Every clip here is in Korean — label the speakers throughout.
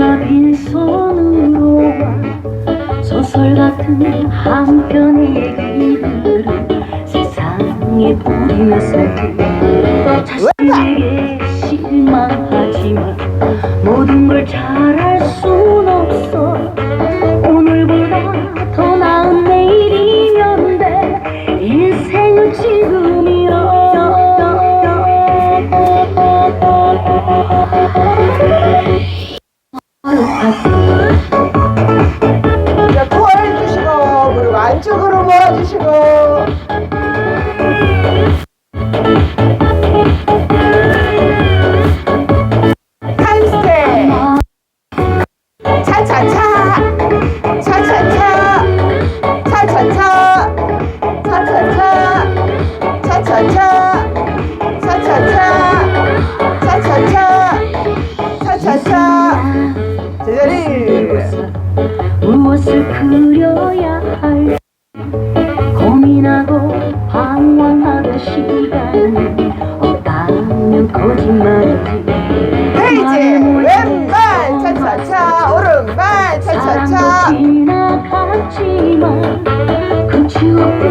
Speaker 1: 너무나 빈손으로 와. 소설 같은 한 편의 얘기들을 세상에 뿌리면서 자신에게
Speaker 2: 자, 토해주시고, 그리고 안쪽으로 몰아주시고. 한 스텝. 차차차. 차차차. 차차차. 차차차.
Speaker 1: 그려야 할지 고민하고 방황하던 시간이 없다면 거짓말이지
Speaker 2: 페이지 왼발 차차차 오른발 차차차.
Speaker 1: 지나갔지만 그 추억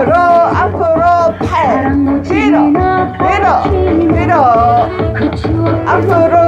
Speaker 1: 앞으로 앞으로 팔. 뒤로 뒤로 뒤로 앞으로.